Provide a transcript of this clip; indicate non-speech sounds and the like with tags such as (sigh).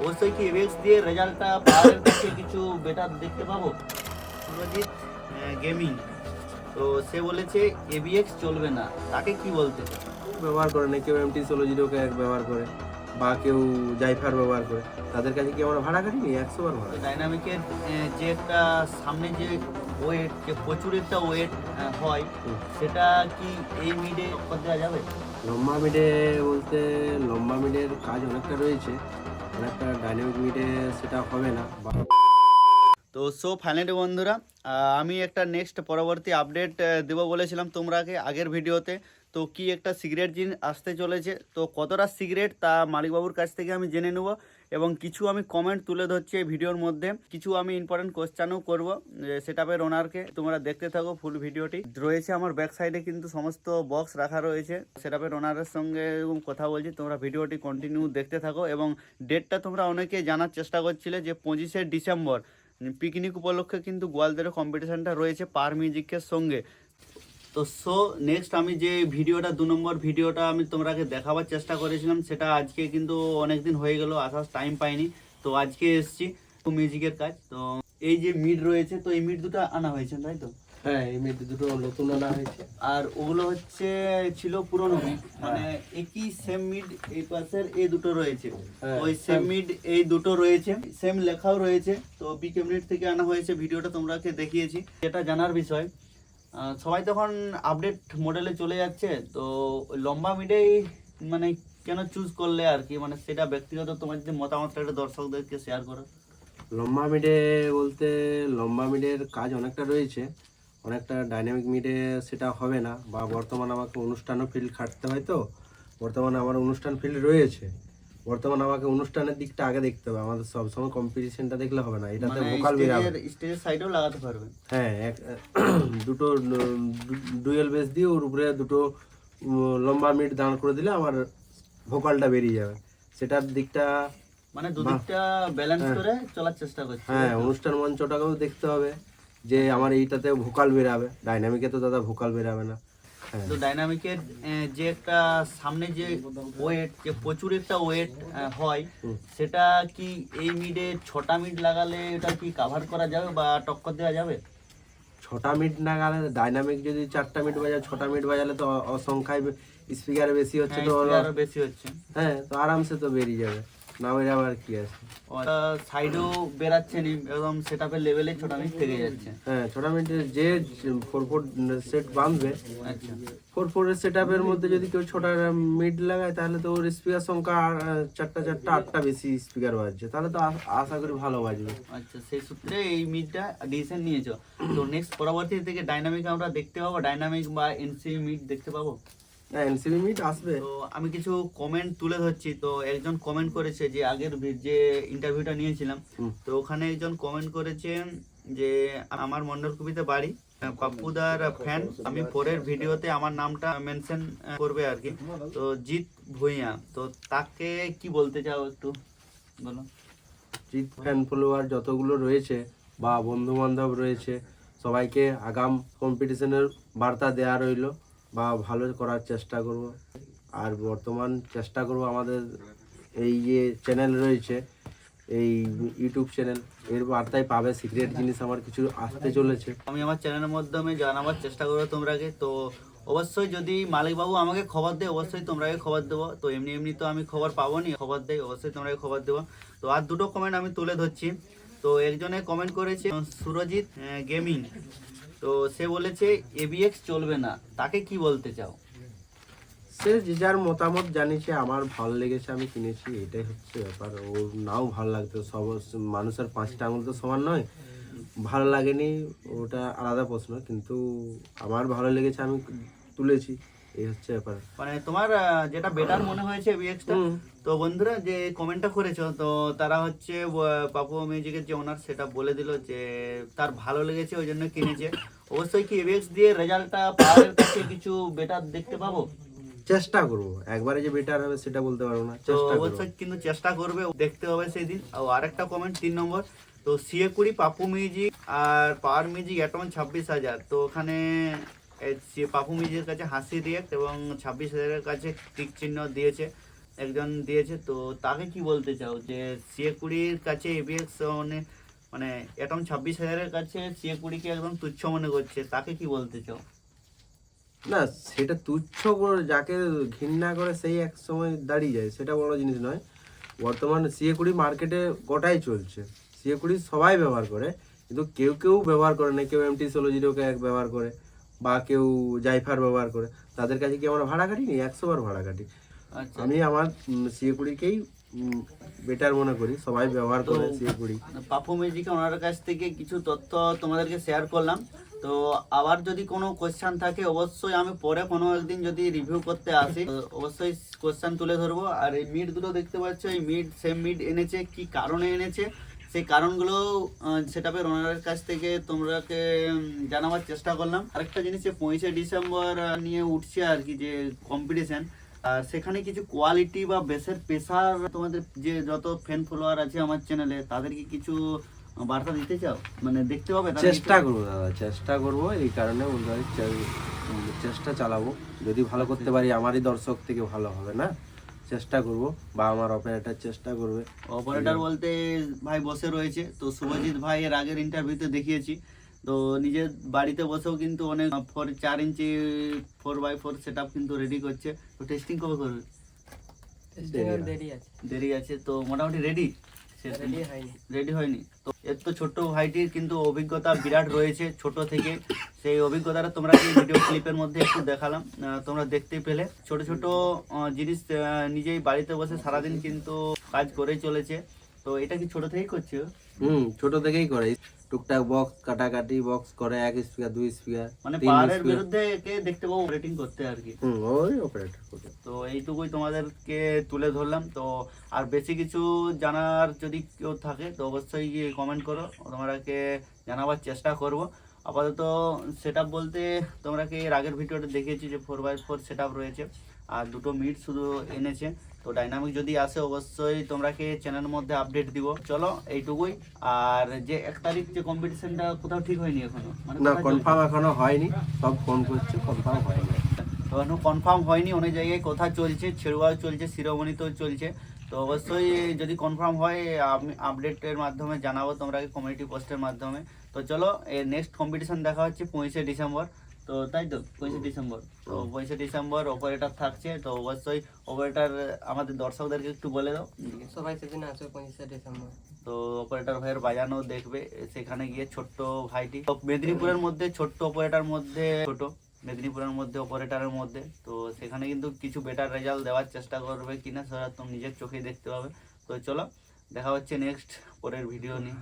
অবশ্যই কি এভিএক্স দিয়ে রেজাল্টটা পাওয়ারের কাছে কিছু বেটার দেখতে পাবো? সুরজিৎ গেমিং তো সে বলেছে এবিএক্স চলবে না। তাকে কি বলতে ব্যবহার করে না কেউ এমটি ষোলো জিরোকে এক ব্যবহার করে বা কেউ জাইফার ব্যবহার করে। তাদের কাছে কি আমরা ভাড়া কাটিনি একশো বার ভাড়া। ডাইনামিকের যে একটা সামনে যে ওয়েট যে প্রচুর একটা ওয়েট হয় সেটা কি এই মিডে দেওয়া যাবে? লম্বা মিডে বলতে লম্বা মিডের কাজ অনেকটা রয়েছে। অনেকটা ডাইনামিক মিডে সেটা হবে না। তো সো ফাইনালি বন্ধুরা আমি একটা নেক্সট পরবর্তী আপডেট দেবো বলেছিলাম তোমরাকে আগের ভিডিওতে। তো কি একটা সিগারেট জিন আসতে চলেছে, তো কতটা সিগারেট তা মালিকবাবুর কাছ থেকে আমি জেনে নেব। এবং কিছু আমি কমেন্ট তুলে ধরছি এই ভিডিওর মধ্যে। কিছু আমি ইম্পর্টেন্ট কোশ্চানও করব সেটাপের ওনারকে তোমরা দেখতে থাকো ফুল ভিডিওটি। রয়েছে আমার ব্যাক সাইডে কিন্তু সমস্ত বক্স রাখা রয়েছে। সেটাপের ওনারের সঙ্গে কথা বলছি, তোমরা ভিডিওটি কন্টিনিউ দেখতে থাকো এবং ডেটটা তোমরা অনেকে জানার চেষ্টা করছিলে যে পঁচিশে ডিসেম্বর। পিকনিক উপলক্ষে কিন্তু গোয়ালদের কম্পিটিশানটা রয়েছে পার মিউজিকের সঙ্গে। তো সো নেক্সট আমি যে ভিডিওটা দু নম্বর ভিডিওটা আমি তোমরাকে দেখাবার চেষ্টা করেছিলাম সেটা আজকে কিন্তু অনেক দিন হয়ে গেল আসার টাইম পাইনি। তো আজকে এসছি মিউজিকের কাজ। তো এই যে মিড রয়েছে তো এই মিড দুটো আনা হয়েছে তাই তো? হ্যাঁ এই মিড দুটো নতুন আনা হয়েছে। আর ওগুলো হচ্ছে ছিল পুরনো মিড মানে একই সেম মিড এই পাশের এই দুটো রয়েছে। হ্যাঁ, ওই সেম মিড এই দুটো রয়েছে সেম লেখাও রয়েছে। তো বি ক্যাবিনেট থেকে আনা হয়েছে ভিডিওটা তোমরাকে দেখিয়েছি। এটা জানার বিষয় সবাই তখন আপডেট মডেলে চলে যাচ্ছে, তো লম্বা মিডেই মানে কেন চুজ করলে আর কি? মানে সেটা ব্যক্তিগত তোমার যে মতামতটা একটা দর্শকদেরকে শেয়ার করো। লম্বা মিডে বলতে লম্বা মিডের কাজ অনেকটা রয়েছে, অনেকটা ডাইনামিক মিডে সেটা হবে না, বা বর্তমানে আমাকে অনুষ্ঠানও ফিল্ড খাটতে হয় তো, বর্তমানে আমার অনুষ্ঠান ফিল্ড রয়েছে। বর্তমানে আমাকে অনুষ্ঠানের দিকটা আগে দেখতে হবে। আমাদের সবসময় কম্পিটিশনটা দেখলে হবে না। এটাতে ভোকাল বেরাবে স্টেজের সাইডেও লাগাতে পারবে হ্যাঁ এক (clears throat) দুটো ডুয়েল বেস দিয়ে ওর উপরে দুটো লম্বা মিট দাঁড় করে দিলে আমার ভোকালটা বেরিয়ে যাবে। সেটার দিকটা মানে দুদিকটা ব্যালেন্স করে চলার চেষ্টা করছে। হ্যাঁ অনুষ্ঠান মঞ্চটাকেও দেখতে হবে যে আমার এইটাতে ভোকাল বেরাবে। ডাইনামিকে তো দাদা ভোকাল বেরাবে না। তো ডাইনামিকের যে একটা সামনে যে ওয়েট যে প্রচুর একটা ওয়েট হয় সেটা কি এই মিডে ছটা মিড লাগালে এটা কি কাভার করা যাবে বা টক্কর দেওয়া যাবে? ছটা মিড না গেলে ডাইনামিক যদি চারটা মিড বাজায় ছটা মিড বাজালে তো অসংখ্যায় স্পিকার বেশি হচ্ছে তো হ্যাঁ, আরও বেশি হচ্ছে। হ্যাঁ তো আরামসে তো বেরিয়ে যাবে। না বেরাবে আর কি আছে? সাইডেও বেরাচ্ছে নি একদম সেটআপের লেভেলে ছটা মিড থেকে যাচ্ছে। হ্যাঁ ছটা মিনিটের যে ফোর ফোর সেট বাঁধবে আচ্ছা। ফোর ফোরের সেট আপের মধ্যে যদি কেউ ছোটা মিড লাগায় তাহলে তো ওর স্পিকার সংখ্যা চারটা চারটা আটটা বেশি স্পিকার বাজছে। তাহলে তো আশা করি ভালো বাজবে। আচ্ছা সেই সূত্রে এই মিডটা ডিসিশন নিয়েছো। তো নেক্সট পরবর্তী থেকে ডাইনামিক আমরা দেখতে পাবো ডাইনামিক বা এনসি মিড দেখতে পাবো? এনসিবি মিড আসবে। তো আমি কিছু কমেন্ট তুলে ধরছি। তো একজন কমেন্ট করেছে যে আগের যে ইন্টারভিউটা নিয়েছিলাম তো ওখানে একজন কমেন্ট করেছেন যে আমার মন্ডল কবিতে বাড়ি পাপ্পুদার ফ্যান আমি পরের ভিডিওতে আমার নামটা মেনশন করবে আর কি। তো জিৎ ভুঁইয়া তো তাকে কি বলতে চাও একটু? বলো। জিত ফ্যান ফলোয়ার যতগুলো রয়েছে বা বন্ধু বান্ধব রয়েছে সবাইকে আগাম কম্পিটিশনের বার্তা দেওয়া রইল। বা ভালো করার চেষ্টা করব। আর বর্তমান চেষ্টা করব আমাদের এই যে চ্যানেল রয়েছে, এই ইউটিউব চ্যানেল এর বার্তায় পাবে সিক্রেট জিনিস আমার কিছু আসতে চলেছে। আমি আমার চ্যানেলের মাধ্যমে জানাবার চেষ্টা করব তোমরাকে। তো অবশ্যই যদি মালিকবাবু আমাকে খবর দেয়, অবশ্যই তোমরাকে খবর দেবো। তো এমনি এমনি তো আমি খবর পাবো নি খবর দেয় অবশ্যই তোমরাকে খবর দেবো। তো আর দুটো কমেন্ট আমি তুলে ধরছি। তো একজনে কমেন্ট করেছে, সুরজিৎ গেমিং তো সে বলেছে এবিএক্স চলবে না। তাকে কি বলতে চাও? সে যে যার মতামত জানিয়েছে, আমার ভালো লেগেছে, আমি কিনেছি, এটাই হচ্ছে ব্যাপার। ওর নাও ভালো লাগতো, সব মানুষের পাঁচটা আঙুল তো সমান নয়। ভালো লাগেনি, ওটা আলাদা প্রশ্ন, কিন্তু আমার ভালো লেগেছে, আমি তুলেছি। এই হচ্ছে ব্যাপার। মানে তোমার যেটা বেটার মনে হয়েছে তো বন্ধুরা যে কমেন্টটা করেছ তো তারা হচ্ছে পাপু মিউজিকের যে ওনার সেটা বলে দিল যে তার ভালো লেগেছে ওই জন্য কিনেছে। অবশ্যই কি দিয়ে রেজাল্টটা কাছে কিছু বেটার দেখতে পাবো? চেষ্টা করব। একবারে যে বেটার হবে সেটা বলতে পারব না। চেষ্টা অবশ্যই কিন্তু চেষ্টা করবে দেখতে হবে সেই দিন। আর আরেকটা কমেন্ট তিন নম্বর। তো সিএ কুড়ি পাপু মিউজিক আর পাওয়ার মিউজিক অ্যাটম ছাব্বিশ হাজার। তো ওখানে সি- পাপু মিউজিকের কাছে হাসি রিয়েক্ট এবং ছাব্বিশ হাজারের কাছে টিক চিহ্ন দিয়েছে, একজন দিয়েছে। তো তাকে কি বলতে চাও? যে সিএ কুড়ির কাছে এবিএক্স মানে মানে এটম ছাব্বিশ হাজারের কাছে সিএ কুড়িকে একদম তুচ্ছ মনে করছে, তাকে কি বলতে চাও? না, সেটা তুচ্ছ যাকে ঘৃণা করে সেই এক সময় দাঁড়িয়ে যায়, সেটা বড় জিনিস নয়। বর্তমানে সিএ কুড়ি মার্কেটে গোটাই চলছে। সিএ কুড়ি সবাই ব্যবহার করে, কিন্তু কেউ কেউ ব্যবহার করে না, কেউ এমটি ষোলো জিরোকে এক ব্যবহার করে। বা কেউ জাইফার ব্যবহার করে। তাদের কাছে কি আমরা ভাড়া কাটি নি? একশো বার ভাড়া কাটি। আচ্ছা। আমি আমার সিএ কুড়িকেই বেটার মনে করি। সবাই ব্যবহার করে তো- সিএ কুড়ি। পাপু ম্যাজিক ওনার কাছ থেকে কিছু তথ্য তোমাদেরকে শেয়ার করলাম। তো আবার যদি কোনো কোশ্চেন থাকে অবশ্যই আমি পরে কোনো একদিন যদি রিভিউ করতে আসি অবশ্যই কোশ্চেন তুলে ধরবো। আর এই মিট দুটো দেখতে পাচ্ছ এই মিট সেম মিট এনেছে কি কারণে এনেছে সেই কারণগুলো সেটাপের ওনারের কাছ থেকে তোমরাকে জানাবার চেষ্টা করলাম। আরেকটা জিনিস যে পঁচিশে ডিসেম্বর নিয়ে উঠছে আর কি যে কম্পিটিশন আর সেখানে কিছু কোয়ালিটি বা বেসের পেশার তোমাদের যে যত ফ্যান ফলোয়ার আছে আমার চ্যানেলে তাদেরকে কিছু বার্তা দিতে চাও? মানে দেখতে পাবে চেষ্টা করব দাদা চেষ্টা করব এই কারণে চেষ্টা চালাবো। যদি ভালো করতে পারি আমারই দর্শক থেকে ভালো হবে না? চেষ্টা করব বা আমার অপারেটর চেষ্টা করবে। অপারেটর বলতে ভাই বসে রয়েছে তো শুভজিৎ ভাই এর আগের ইন্টারভিউতে দেখিয়েছি। তো নিজের বাড়িতে বসেও কিন্তু অনেক ফোর চার inch four by four set কিন্তু রেডি করছে। তো টেস্টিং কবে করবে? দেরি আছে। দেরি আছে। দেরি আছে তো মোটামুটি রেডি রেডি হয়নি। তো এর তো ছোট্ট ভাইটির কিন্তু অভিজ্ঞতা বিরাট রয়েছে ছোট থেকে। সেই অভিজ্ঞতাটা তোমরা এই ভিডিও ক্লিপের মধ্যে একটু দেখালাম। তোমরা দেখতে পেলে। ছোট ছোট জিনিস নিজেই বাড়িতে বসে সারাদিন কিন্তু কাজ করেই চলেছে। তো এটা কি ছোট থেকেই করছ? হুম ছোট থেকেই করে। টুকটাক বক্স কাটাকাটি বক্স করে এক স্পিকার দুই স্পিকার মানে পাহাড়ের বিরুদ্ধে কে দেখতে পাবো রেটিং করতে আর কি। হুম ওই অপারেটর করে। তো এইটুকুই তোমাদেরকে তুলে ধরলাম। তো আর বেশি কিছু জানার যদি কেউ থাকে তো অবশ্যই কমেন্ট করো। তোমাকে জানাবার চেষ্টা করব। আপাতত সেট বলতে তোমরাকে এর আগের ভিডিওটা দেখিয়েছি যে ফোর বাই ফোর সেট রয়েছে? আর দুটো মিট শুধু এনেছে। তো ডাইনামিক যদি আসে অবশ্যই তোমরাকে চ্যানেলের মধ্যে আপডেট দিব। চলো এইটুকুই। আর যে এক তারিখ যে কম্পিটিশনটা কোথাও ঠিক হয়নি এখনও? মানে না কনফার্ম এখনও হয়নি। সব ফোন করছে কনফার্ম হয়নি। এখনও কনফার্ম হয়নি অনেক জায়গায় কথা চলছে ছেড়ুয়াও চলছে শিরোমণিতেও চলছে। তো অবশ্যই যদি কনফার্ম হয় আমি আপডেটের মাধ্যমে জানাব তোমরা কমিউনিটি পোস্টের মাধ্যমে। তো চলো এর নেক্সট কম্পিটিশন দেখা হচ্ছে পঁচিশে ডিসেম্বর। তো তাই তো পঁচিশে ডিসেম্বর। তো পঁচিশে ডিসেম্বর অপারেটর থাকছে তো অবশ্যই অপারেটর আমাদের দর্শকদেরকে একটু বলে দাও। সবাই সেদিন আসবে পঁচিশে ডিসেম্বর। তো অপারেটর ভাইয়ের বাজানো দেখবে সেখানে গিয়ে ছোট্ট ভাইটি। তো মেদিনীপুরের মধ্যে ছোট্ট অপারেটর মধ্যে ছোট মেদিনীপুরের মধ্যে অপারেটরের মধ্যে। তো সেখানে কিন্তু কিছু বেটার রেজাল্ট দেওয়ার চেষ্টা করবে কিনা সেটা তুমি নিজের চোখেই দেখতে পাবে। তো চলো দেখা হচ্ছে নেক্সট পরের ভিডিও নিয়ে।